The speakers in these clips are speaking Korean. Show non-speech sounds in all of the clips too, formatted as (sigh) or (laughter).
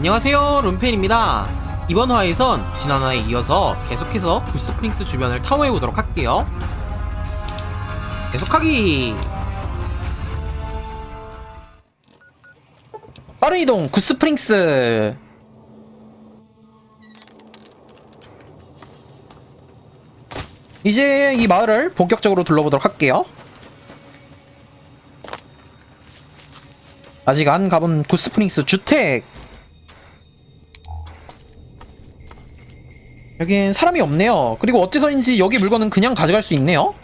안녕하세요 룸펜입니다. 이번 화에선 지난 화에 이어서 계속해서 구스프링스 주변을 탐험해 보도록 할게요. 계속하기! 빠른 이동 구스프링스! 이제 이 마을을 본격적으로 둘러보도록 할게요. 아직 안 가본 구스프링스 주택 여긴 사람이 없네요. 그리고 어째서인지 여기 물건은 그냥 가져갈 수 있네요.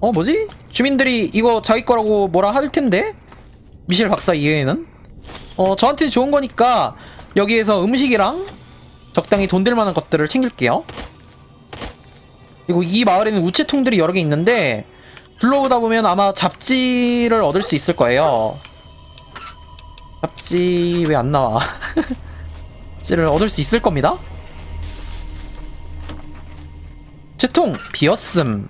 어, 뭐지? 주민들이 이거 자기 거라고 뭐라 할 텐데? 미셸 박사 이외에는? 어, 저한테 좋은 거니까 여기에서 음식이랑 적당히 돈 될 만한 것들을 챙길게요. 그리고 이 마을에는 우체통들이 여러 개 있는데 둘러보다 보면 아마 잡지를 얻을 수 있을 거예요. 잡지 왜 안 나와? (laughs) 잡지를 얻을 수 있을 겁니다. 채통 비었음.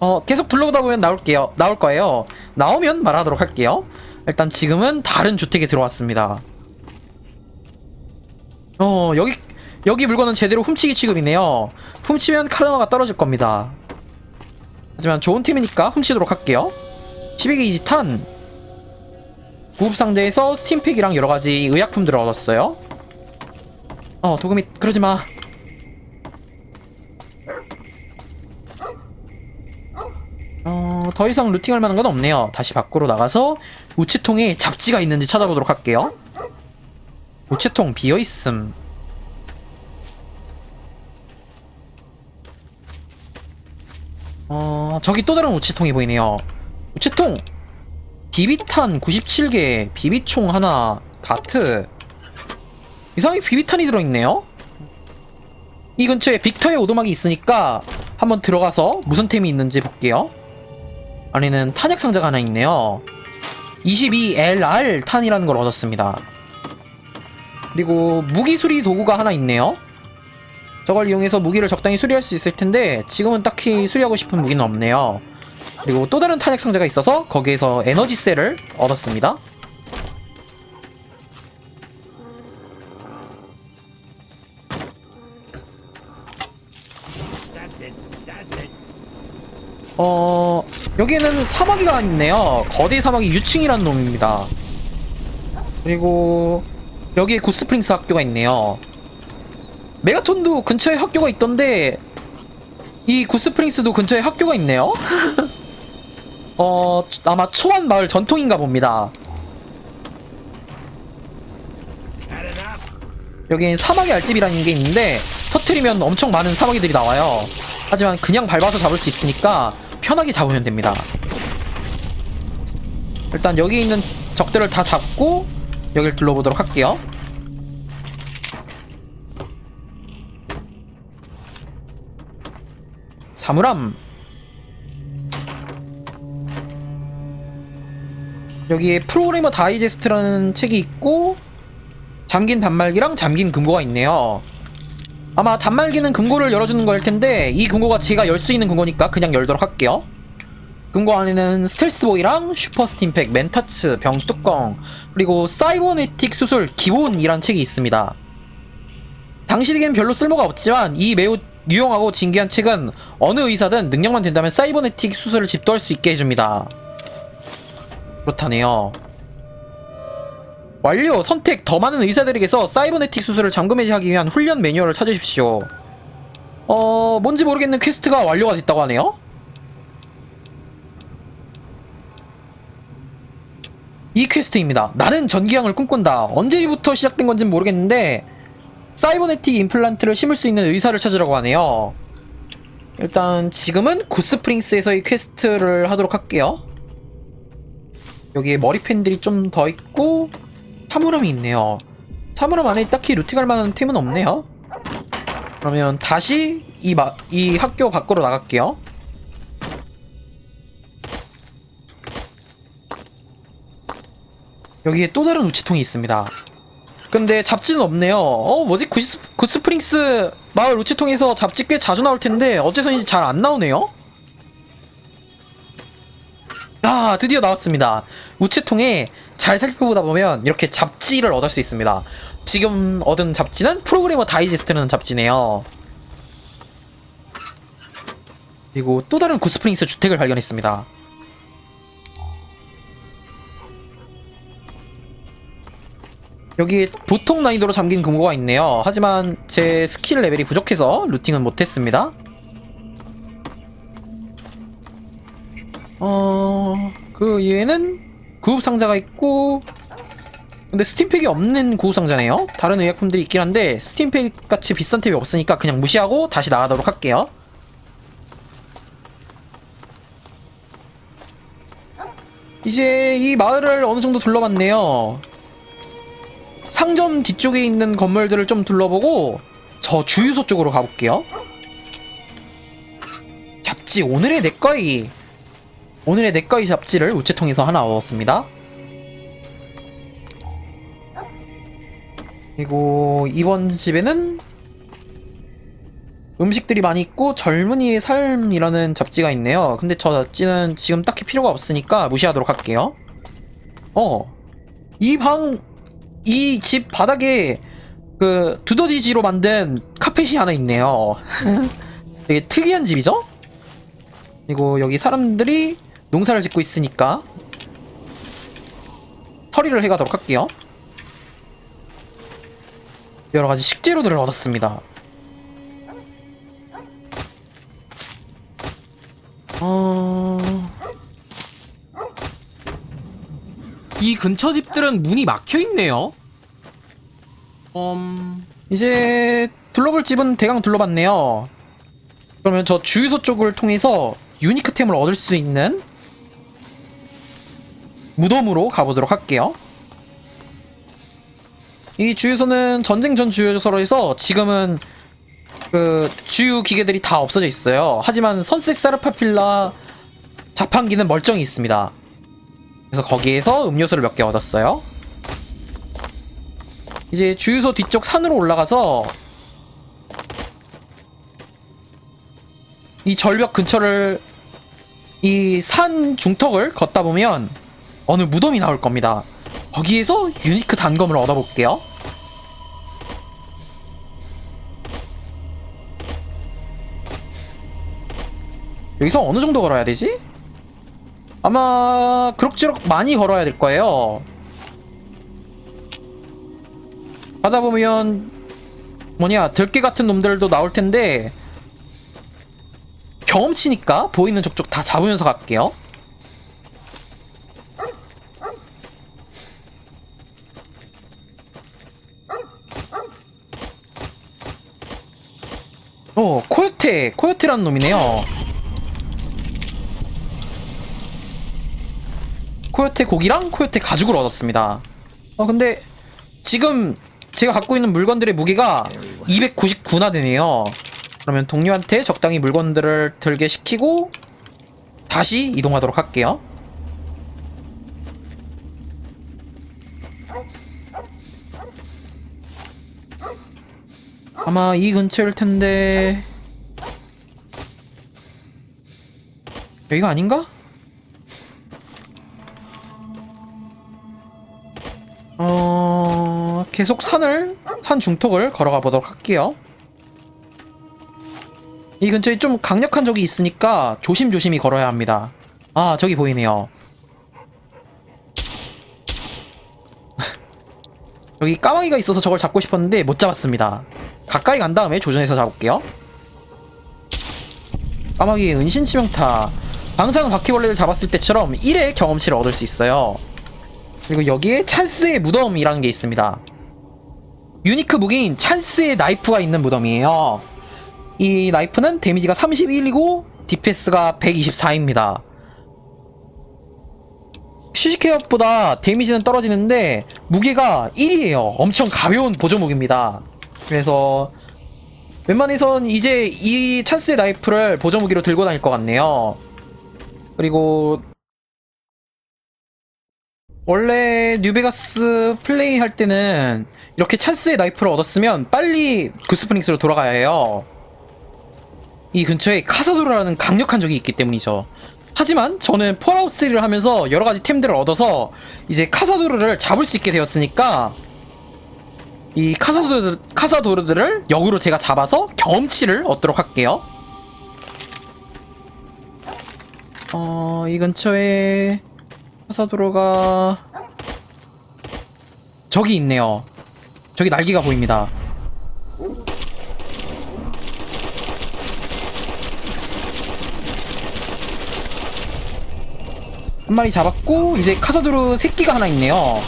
어 계속 둘러보다 보면 나올게요. 나올 거예요. 나오면 말하도록 할게요. 일단 지금은 다른 주택에 들어왔습니다. 어 여기 여기 물건은 제대로 훔치기 취급이네요. 훔치면 카르마가 떨어질 겁니다. 하지만 좋은 팀이니까 훔치도록 할게요. 12게이지 탄 구급 상자에서 스팀팩이랑 여러 가지 의약품들을 얻었어요. 어 도금이 그러지 마. 어 더 이상 루팅할 만한 건 없네요. 다시 밖으로 나가서 우체통에 잡지가 있는지 찾아보도록 할게요. 우체통 비어 있음. 어 저기 또 다른 우체통이 보이네요. 우체통 비비탄 97개, 비비총 하나, 다트. 이상하게 비비탄이 들어있네요? 이 근처에 빅터의 오두막이 있으니까 한번 들어가서 무슨 템이 있는지 볼게요. 안에는 탄약 상자가 하나 있네요. 22LR 탄이라는 걸 얻었습니다. 그리고 무기 수리 도구가 하나 있네요. 저걸 이용해서 무기를 적당히 수리할 수 있을 텐데 지금은 딱히 수리하고 싶은 무기는 없네요. 그리고 또 다른 탄약 상자가 있어서 거기에서 에너지 셀을 얻었습니다. 어 여기에는 사마귀가 있네요. 거대 사마귀 유충이라는 놈입니다. 그리고 여기에 구스프링스 학교가 있네요. 메가톤도 근처에 학교가 있던데 이 구스프링스도 근처에 학교가 있네요. (laughs) 어 아마 초원 마을 전통인가 봅니다. 여긴 사막의 알집이라는 게 있는데 터트리면 엄청 많은 사마귀들이 나와요. 하지만 그냥 밟아서 잡을 수 있으니까 편하게 잡으면 됩니다. 일단 여기 있는 적들을 다 잡고 여길 둘러보도록 할게요. 사물함 여기에 프로그래머 다이제스트라는 책이 있고 잠긴 단말기랑 잠긴 금고가 있네요. 아마 단말기는 금고를 열어주는 거일 텐데 이 금고가 제가 열 수 있는 금고니까 그냥 열도록 할게요. 금고 안에는 스텔스보이랑 슈퍼스팀팩, 멘터츠, 병뚜껑 그리고 사이버네틱 수술 기본이란 책이 있습니다. 당시에겐 별로 쓸모가 없지만 이 매우 유용하고 진귀한 책은 어느 의사든 능력만 된다면 사이버네틱 수술을 집도할 수 있게 해줍니다. 그렇다네요. 완료! 선택! 더 많은 의사들에게서 사이버네틱 수술을 잠금 해제하기 위한 훈련 매뉴얼을 찾으십시오. 어, 뭔지 모르겠는 퀘스트가 완료가 됐다고 하네요? 이 퀘스트입니다. 나는 전기양을 꿈꾼다. 언제부터 시작된 건지 모르겠는데, 사이버네틱 임플란트를 심을 수 있는 의사를 찾으라고 하네요. 일단, 지금은 구스프링스에서의 퀘스트를 하도록 할게요. 여기에 머리펜들이 좀 더 있고, 사물함이 있네요. 사물함 안에 딱히 루팅할 만한 템은 없네요. 그러면 다시 이, 마, 이 학교 밖으로 나갈게요. 여기에 또 다른 우체통이 있습니다. 근데 잡지는 없네요. 어, 뭐지? 구스, 구스프링스 마을 우체통에서 잡지 꽤 자주 나올 텐데 어째서인지 잘 안 나오네요? 아, 드디어 나왔습니다. 우체통에 잘 살펴보다 보면 이렇게 잡지를 얻을 수 있습니다. 지금 얻은 잡지는 프로그래머 다이제스트라는 잡지네요. 그리고 또 다른 구스프링스 주택을 발견했습니다. 여기 보통 난이도로 잠긴 금고가 있네요. 하지만 제 스킬 레벨이 부족해서 루팅은 못했습니다. 어, 그 이외에는 구급 상자가 있고, 근데 스팀팩이 없는 구급 상자네요. 다른 의약품들이 있긴 한데 스팀팩 같이 비싼 탭이 없으니까 그냥 무시하고 다시 나가도록 할게요. 이제 이 마을을 어느 정도 둘러봤네요. 상점 뒤쪽에 있는 건물들을 좀 둘러보고 저 주유소 쪽으로 가볼게요. 잡지 오늘의 내꺼이 오늘의 내꺼이 잡지를 우체통에서 하나 얻었습니다. 그리고 이번 집에는 음식들이 많이 있고 젊은이의 삶이라는 잡지가 있네요. 근데 저 잡지는 지금 딱히 필요가 없으니까 무시하도록 할게요. 어, 이 방, 이 집 바닥에 그 두더지지로 만든 카펫이 하나 있네요. (laughs) 되게 특이한 집이죠? 그리고 여기 사람들이 농사를 짓고 있으니까 처리를 해가도록 할게요. 여러 가지 식재료들을 얻었습니다. 어... 이 근처 집들은 문이 막혀 있네요. 음... 이제 둘러볼 집은 대강 둘러봤네요. 그러면 저 주유소 쪽을 통해서 유니크템을 얻을 수 있는 무덤으로 가보도록 할게요. 이 주유소는 전쟁 전 주유소로해서 지금은 그 주유 기계들이 다 없어져 있어요. 하지만 선셋 사르파필라 자판기는 멀쩡히 있습니다. 그래서 거기에서 음료수를 몇 개 얻었어요. 이제 주유소 뒤쪽 산으로 올라가서 이 절벽 근처를 이 산 중턱을 걷다 보면 어느 무덤이 나올 겁니다. 거기에서 유니크 단검을 얻어볼게요. 여기서 어느 정도 걸어야 되지? 아마 그럭저럭 많이 걸어야 될 거예요. 가다 보면 뭐냐 들깨 같은 놈들도 나올 텐데 경험치니까 보이는 족족 다 잡으면서 갈게요. 어, 코요테, 코요테라는 놈이네요. 코요테 고기랑 코요테 가죽을 얻었습니다. 어, 근데 지금 제가 갖고 있는 물건들의 무게가 299나 되네요. 그러면 동료한테 적당히 물건들을 들게 시키고 다시 이동하도록 할게요. 아마 이 근처일 텐데 여기가 아닌가? 어 계속 산을 산 중턱을 걸어가 보도록 할게요. 이 근처에 좀 강력한 적이 있으니까 조심조심히 걸어야 합니다. 아 저기 보이네요. (laughs) 여기 까마귀가 있어서 저걸 잡고 싶었는데 못 잡았습니다. 가까이 간 다음에 조준해서 잡을게요. 까마귀의 은신 치명타. 방사능 바퀴벌레를 잡았을 때처럼 1의 경험치를 얻을 수 있어요. 그리고 여기에 찬스의 무덤이라는 게 있습니다. 유니크 무기인 찬스의 나이프가 있는 무덤이에요. 이 나이프는 데미지가 31이고 디페스가 124입니다. 시시케어보다 데미지는 떨어지는데 무게가 1이에요. 엄청 가벼운 보조 무기입니다. 그래서 웬만해선 이제 이 찬스의 나이프를 보조 무기로 들고 다닐 것 같네요. 그리고 원래 뉴베가스 플레이 할 때는 이렇게 찬스의 나이프를 얻었으면 빨리 구스프링스로 돌아가야 해요. 이 근처에 카사도라는 강력한 적이 있기 때문이죠. 하지만 저는 폴아웃 3를 하면서 여러 가지 템들을 얻어서 이제 카사도르를 잡을 수 있게 되었으니까 이 카사도르, 카사도르들을 역으로 제가 잡아서 경험치를 얻도록 할게요. 어, 이 근처에 카사도르가 저기 있네요. 저기 날개가 보입니다. 한 마리 잡았고 이제 카사도르 새끼가 하나 있네요.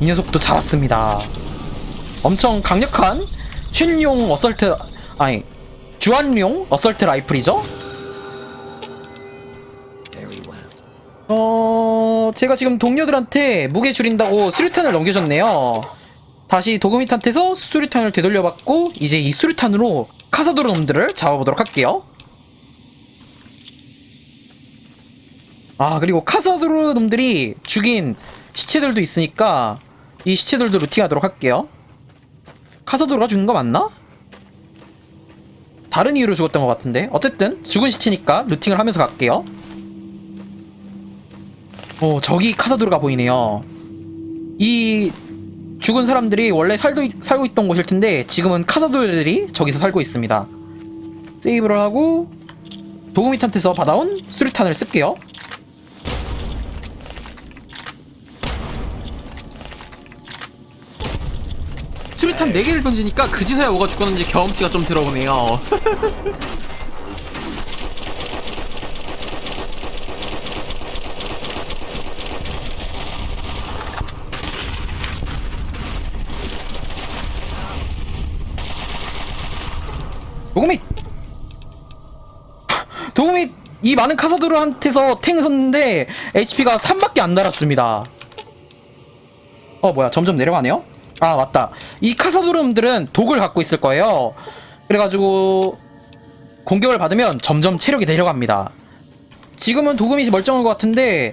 이 녀석도 잡았습니다. 엄청 강력한 쉔용 어설트 아니 주안용 어설트 라이플이죠. 어 제가 지금 동료들한테 무게 줄인다고 수류탄을 넘겨줬네요. 다시 도그미탄테서 수류탄을 되돌려받고 이제 이 수류탄으로 카사도르 놈들을 잡아보도록 할게요. 아 그리고 카사도르 놈들이 죽인 시체들도 있으니까 이 시체들도 루팅하도록 할게요. 카사도르가 죽은 거 맞나? 다른 이유로 죽었던 것 같은데. 어쨌든 죽은 시체니까 루팅을 하면서 갈게요. 오 저기 카사도르가 보이네요. 이 죽은 사람들이 원래 살도, 살고 있던 곳일 텐데 지금은 카사도르들이 저기서 살고 있습니다. 세이브를 하고 도구미탄테서 받아온 수류탄을 쓸게요 수류탄 4개를 던지니까 그지서야 뭐가 죽었는지 경험치가 좀 들어오네요. (laughs) 도구밋! 도구밋 이 많은 카사도르한테서 탱 섰는데 HP가 3밖에 안 달았습니다. 어 뭐야 점점 내려가네요? 아 맞다 이 카사도르들은 독을 갖고 있을 거예요. 그래가지고 공격을 받으면 점점 체력이 내려갑니다. 지금은 도금이 멀쩡한 것 같은데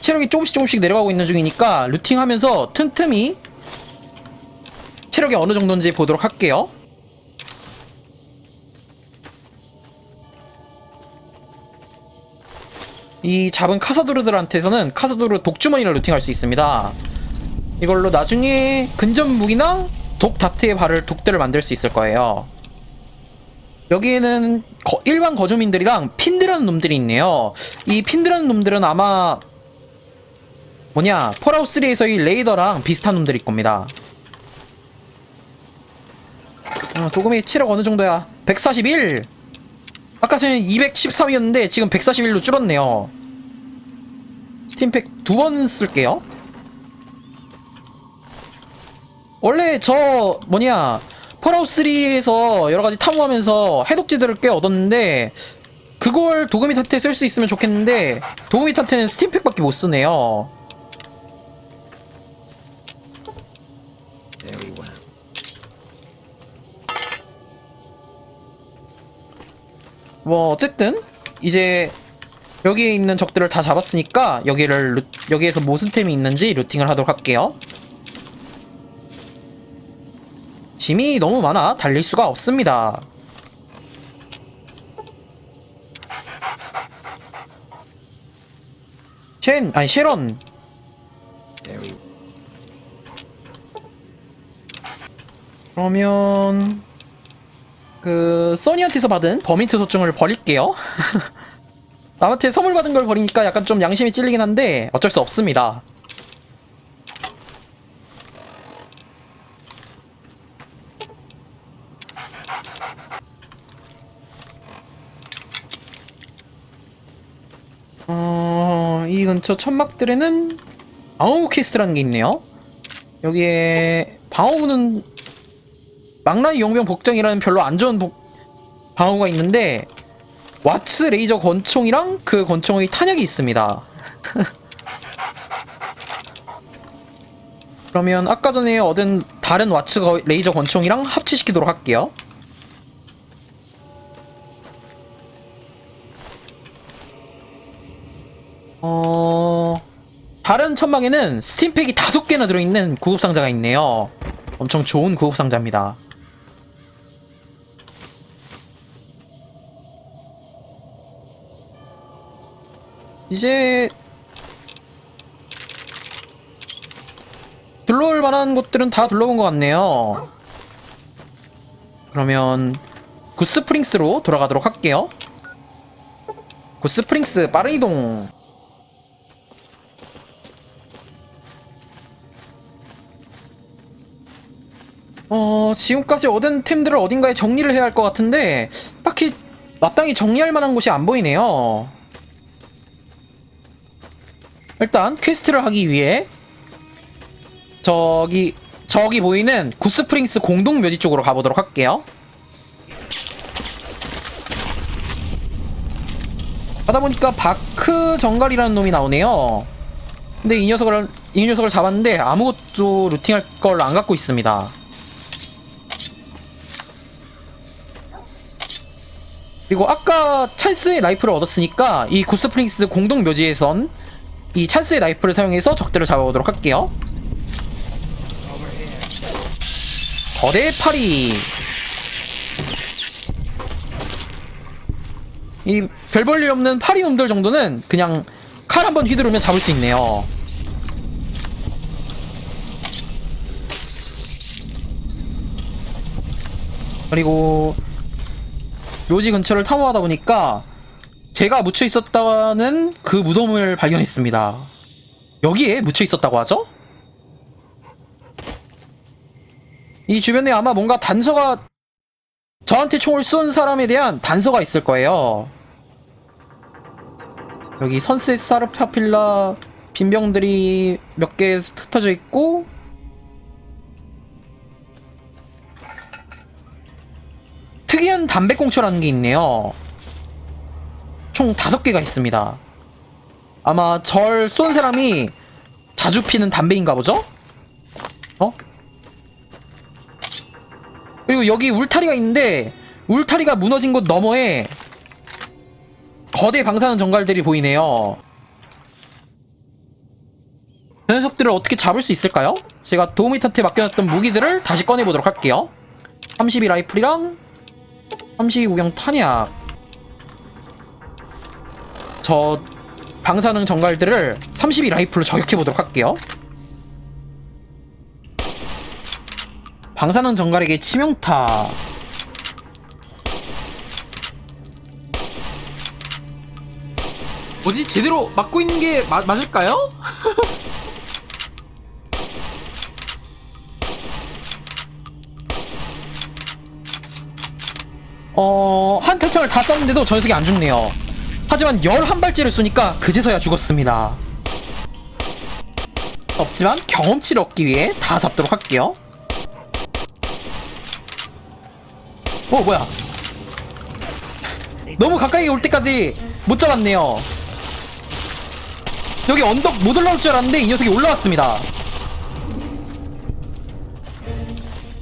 체력이 조금씩 조금씩 내려가고 있는 중이니까 루팅하면서 틈틈이 체력이 어느 정도인지 보도록 할게요. 이 잡은 카사도르들한테서는 카사도르 독주머니를 루팅할 수 있습니다. 이걸로 나중에 근접 무기나 독 다트의 발을 독대를 만들 수 있을 거예요. 여기에는 거- 일반 거주민들이랑 핀드라는 놈들이 있네요. 이 핀드라는 놈들은 아마 뭐냐 폴아웃 3에서의 레이더랑 비슷한 놈들일 겁니다. 어, 도금이 체력 어느 정도야? 141. 아까 전에 213이었는데 지금 141로 줄었네요. 스팀팩 두 번 쓸게요. 원래 저 뭐냐 펄아웃 3에서 여러 가지 탐험하면서 해독지들을 꽤 얻었는데 그걸 도그미 탓에 쓸수 있으면 좋겠는데 도그미 탓에는 스팀팩밖에 못 쓰네요. 뭐 어쨌든 이제 여기에 있는 적들을 다 잡았으니까 여기를 루, 여기에서 무슨 템이 있는지 루팅을 하도록 할게요. 짐이 너무 많아 달릴 수가 없습니다. 쉔 아니 쉐런 그러면 그 써니한테서 받은 버민트 소증을 버릴게요. (laughs) 남한테 선물 받은 걸 버리니까 약간 좀 양심이 찔리긴 한데 어쩔 수 없습니다. 어, 이 근처 천막들에는 방어구 퀘스트라는 게 있네요. 여기에 방어구는 망라이 용병 복장이라는 별로 안 좋은 복, 방어구가 있는데 왓츠 레이저 권총이랑 그 권총의 탄약이 있습니다. (laughs) 그러면 아까 전에 얻은 다른 왓츠 거- 레이저 권총이랑 합치시키도록 할게요. 천막에는 스팀팩이 다섯 개나 들어있는 구급상자가 있네요. 엄청 좋은 구급상자입니다. 이제 둘러올 만한 곳들은 다 둘러본 것 같네요. 그러면 굿스프링스로 돌아가도록 할게요. 굿스프링스 빠른 이동. 어, 지금까지 얻은 템들을 어딘가에 정리를 해야 할 것 같은데, 딱히 마땅히 정리할 만한 곳이 안 보이네요. 일단 퀘스트를 하기 위해 저기 저기 보이는 구스프링스 공동 묘지 쪽으로 가보도록 할게요. 하다 보니까 바크 정갈이라는 놈이 나오네요. 근데 이 녀석을 이 녀석을 잡았는데 아무것도 루팅할 걸 안 갖고 있습니다. 그리고 아까 찰스의 라이프를 얻었으니까 이 구스프링스 공동 묘지에선 이 찰스의 라이프를 사용해서 적들을 잡아보도록 할게요. 거대 파리. 이 별 볼일 없는 파리 놈들 정도는 그냥 칼 한번 휘두르면 잡을 수 있네요. 그리고 묘지 근처를 탐험하다 보니까 제가 묻혀 있었다는 그 무덤을 발견했습니다. 여기에 묻혀 있었다고 하죠? 이 주변에 아마 뭔가 단서가 저한테 총을 쏜 사람에 대한 단서가 있을 거예요. 여기 선셋 사르파필라 빈병들이 몇 개 흩어져 있고 특이한 담배꽁초라는 게 있네요. 총 다섯 개가 있습니다. 아마 절 쏜 사람이 자주 피는 담배인가 보죠? 어? 그리고 여기 울타리가 있는데 울타리가 무너진 곳 너머에 거대 방사능 정갈들이 보이네요. 그 녀석들을 어떻게 잡을 수 있을까요? 제가 도우미한테 맡겨놨던 무기들을 다시 꺼내보도록 할게요. 32 라이플이랑 32 구경 탄약 저 방사능 정갈들을 32 라이플로 저격해보도록 할게요. 방사능 정갈에게 치명타 뭐지? 제대로 맞고 있는 게 마, 맞을까요? (laughs) 어... 한 탄창을 다 쐈는데도 저 녀석이 안 죽네요. 하지만 11발째를 쏘니까 그제서야 죽었습니다. 없지만 경험치를 얻기 위해 다 잡도록 할게요. 어 뭐야 (laughs) 너무 가까이 올 때까지 못 잡았네요 여기 언덕 못 올라올 줄 알았는데 이 녀석이 올라왔습니다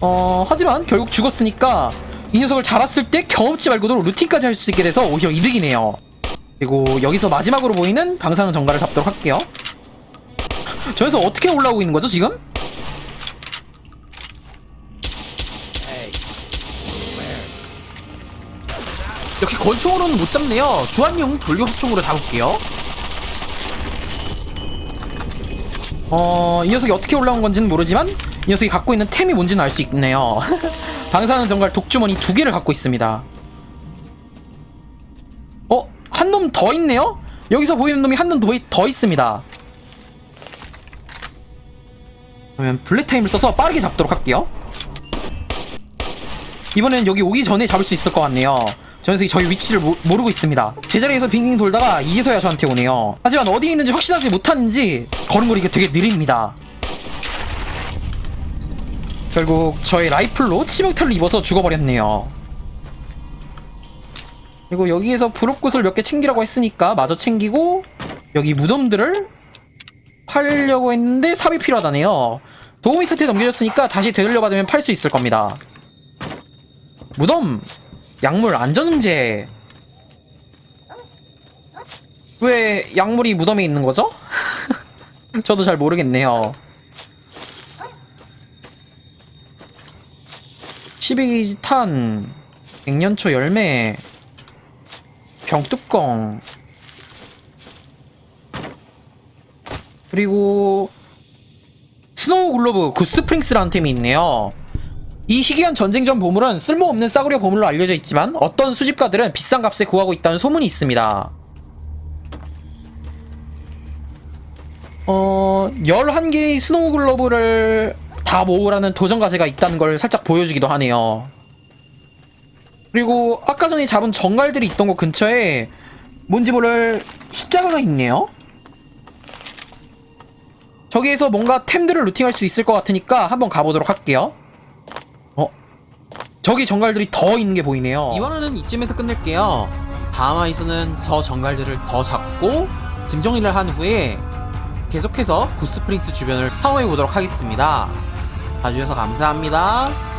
어 하지만 결국 죽었으니까 이 녀석을 잡았을 때 경험치 말고도 루팅까지 할 수 있게 돼서 오히려 이득이네요 그리고 여기서 마지막으로 보이는 방사능 정갈을 잡도록 할게요 저 녀석 어떻게 올라오고 있는 거죠 지금? 역시 권총으로는 못 잡네요. 주한용 돌격소총으로 잡을게요. 어, 이 녀석이 어떻게 올라온 건지는 모르지만 이 녀석이 갖고 있는 템이 뭔지는 알 수 있네요. (laughs) 방사능 정갈 독주머니 두 개를 갖고 있습니다. 어, 한 놈 더 있네요? 여기서 보이는 놈이 한놈 더, 더 있습니다. 그러면 블랙타임을 써서 빠르게 잡도록 할게요. 이번엔 여기 오기 전에 잡을 수 있을 것 같네요. 저 녀석이 저희 위치를 모, 모르고 있습니다. 제자리에서 빙빙 돌다가 이제서야 저한테 오네요. 하지만 어디에 있는지 확실하지 못하는지 걸음걸이가 되게 느립니다. 결국 저의 라이플로 치명타를 입어서 죽어버렸네요. 그리고 여기에서 부록굿을 몇 개 챙기라고 했으니까 마저 챙기고 여기 무덤들을 팔려고 했는데 삽이 필요하다네요. 도우미 탓에 넘겨졌으니까 다시 되돌려 받으면 팔 수 있을 겁니다. 무덤 약물 안전응제 왜 약물이 무덤에 있는 거죠? (laughs) 저도 잘 모르겠네요. 12게이지 탄, 백년초 열매, 병뚜껑. 그리고 스노우 글로브 구스프링스라는 템이 있네요. 이 희귀한 전쟁전 보물은 쓸모없는 싸구려 보물로 알려져 있지만 어떤 수집가들은 비싼 값에 구하고 있다는 소문이 있습니다. 어, 11개의 스노우 글로브를 다 모으라는 도전 과제가 있다는 걸 살짝 보여주기도 하네요. 그리고 아까 전에 잡은 정갈들이 있던 곳 근처에 뭔지 모를 십자가가 있네요. 저기에서 뭔가 템들을 루팅할 수 있을 것 같으니까 한번 가보도록 할게요. 어? 저기 정갈들이 더 있는 게 보이네요. 이번 화는 이쯤에서 끝낼게요. 다음 화에서는 저 정갈들을 더 잡고 짐 정리를 한 후에 계속해서 구스프링스 주변을 탐험해 보도록 하겠습니다. 봐주셔서 감사합니다.